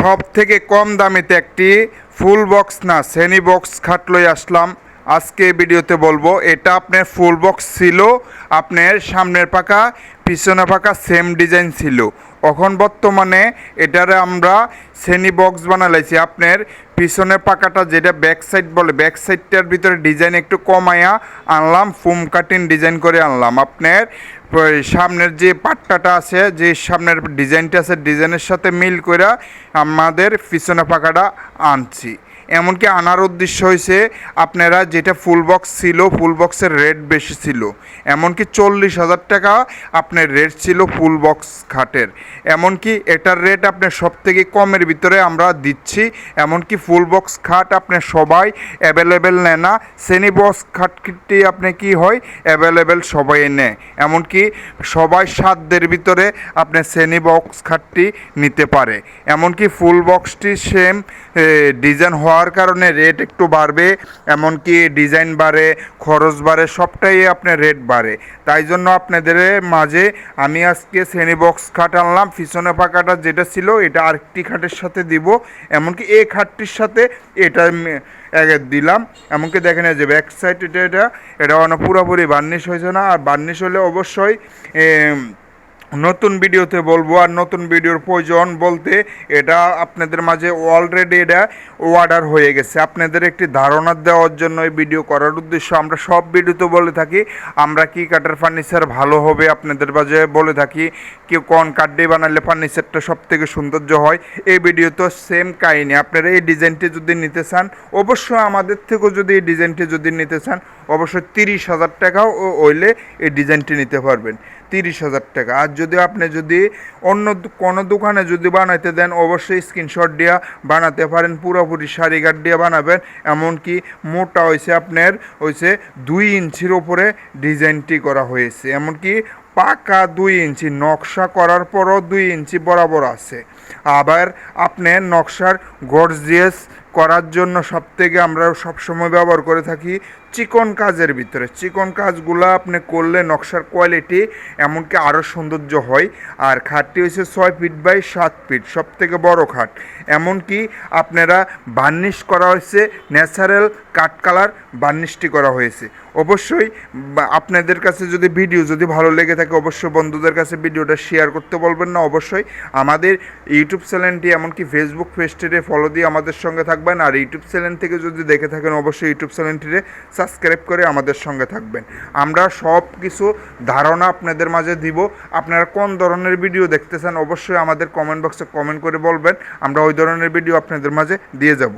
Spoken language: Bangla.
সব থেকে কম দামিতে একটি ফুল বক্স না সেনি বক্স খাট লই আসলাম। আজকে ভিডিওতে বলব, এটা আপনার ফুল বক্স ছিল, আপনার সামনের পাকা পিছনে পাকা সেম ডিজাইন ছিল। এখন বর্তমানে এটারে আমরা শ্রেণি বক্স বানালাইছি। আপনার পিছনে পাকাটা যেটা ব্যাক সাইড বলে ব্যাক সাইডটার ভিতরে ডিজাইন একটু কমায়া আনলাম ফুম কাটিং ডিজাইন করে আনলাম। আপনার সামনের যে পাট্টাটা আছে, যে সামনের ডিজাইনটা আছে ডিজাইনের সাথে মিল করে আমাদের পিছনে পাকাটা আনছি। এমনকি আনার উদ্দেশ্য হয়েছে আপনারা যেটা ফুল বক্স ছিল ফুল বক্সের রেট বেশি ছিল। এমনকি চল্লিশ হাজার টাকা আপনার রেট ছিল ফুল বক্স খাটের। এমনকি এটার রেট আপনার সব থেকে কমের ভিতরে আমরা দিচ্ছি। এমনকি ফুল বক্স খাট আপনার সবাই অ্যাভেলেবেল নেয় না। শ্রেণি বক্স খাটটি আপনি কি হয় অ্যাভেলেবেল সবাই নেয়। এমনকি সবাই সাধ্যের ভিতরে আপনার শ্রেণি বক্স খাটটি নিতে পারে। এমনকি ফুল বক্সটি সেম ডিজাইন হওয়ার কারণে রেট একটু বাড়বে, এমনকি ডিজাইন বাড়ে, খরচ বাড়ে, সবটাই আপনার রেট বাড়ে। তাই জন্য আপনাদের মাঝে আমি আজকে শ্রেণি বক্স খাট আনলাম, পিছনে পাকাটা যেটা ছিল, এটা আরেকটি খাটের সাথে দিব। এমনকি এই খাটটির সাথে এটা একে দিলাম। এমনকি দেখেন এই যে ব্যাক সাইড এটা এটা এটা পুরোপুরি বার্নিশ হয়েছে না। আর বার্নিশ হলে অবশ্যই নতুন ভিডিওতে বলব আর নতুন ভিডিওর প্রয়োজন বলতে এটা আপনাদের মাঝে অলরেডি এটা অর্ডার হয়ে গেছে। আপনাদের একটি ধারণা দেওয়ার জন্য এই ভিডিও করার উদ্দেশ্য আমরা সব ভিডিওতে বলে থাকি, আমরা কি কাঠের ফার্নিচার ভালো হবে আপনাদের মাঝে বলে থাকি, কি কোন কাঠ দিয়ে বানালে ফার্নিচারটা সব থেকে সৌন্দর্য হয়, এই ভিডিও তো সেম কাহিনি। আপনারা এই ডিজাইনটি যদি নিতে চান, অবশ্যই আমাদের থেকেও যদি এই ডিজাইনটি যদি নিতে চান, অবশ্যই তিরিশ হাজার টাকাও ও- হইলে এই ডিজাইনটি নিতে পারবেন। তিরিশ হাজার টাকা। আর যদি আপনি যদি অন্য কোনো দোকানে যদি বানাইতে দেন, অবশ্যই স্ক্রিনশট দিয়া বানাতে পারেন, পুরোপুরি শাড়িঘাট দিয়ে বানাবেন। এমনকি মোটা হয়েছে আপনার হয়েছে দুই ইঞ্চির ওপরে ডিজাইনটি করা হয়েছে। এমনকি পাকা দুই ইঞ্চি নকশা করার পরও দুই ইঞ্চি বরাবর আছে। আবার আপনি নকশার গর্জিয়াস করার জন্য সব থেকে আমরা সবসময় ব্যবহার করে থাকি চিকন কাজের ভিতরে। চিকন কাজগুলো আপনি করলে নকশার কোয়ালিটি এমনকি আরও সৌন্দর্য হয়। আর খাটটি হয়েছে ছয় ফিট বাই সাত ফিট সব থেকে বড় খাট। এমনকি আপনারা বার্নিশ করা হয়েছে ন্যাচারাল কাঠ কালার বার্নিশটি করা হয়েছে। অবশ্যই আপনাদের কাছে যদি ভিডিও যদি ভালো লেগে থাকে, অবশ্যই বন্ধুদের কাছে ভিডিওটা শেয়ার করতে বলবেন না। অবশ্যই আমাদের ইউটিউব চ্যানেলটি এমনকি ফেসবুক পেজটিতে ফলো দিয়ে আমাদের সঙ্গে থাকবেন। আর ইউটিউব চ্যানেল থেকে যদি দেখে থাকেন, অবশ্যই ইউটিউব চ্যানেলটিতে সাবস্ক্রাইব করে আমাদের সঙ্গে থাকবেন। আমরা সব কিছু ধারণা আপনাদের মাঝে দিব। আপনারা কোন ধরনের ভিডিও দেখতে চান অবশ্যই আমাদের কমেন্ট বক্সে কমেন্ট করে বলবেন। আমরা ওই ধরনের ভিডিও আপনাদের মাঝে দিয়ে যাব।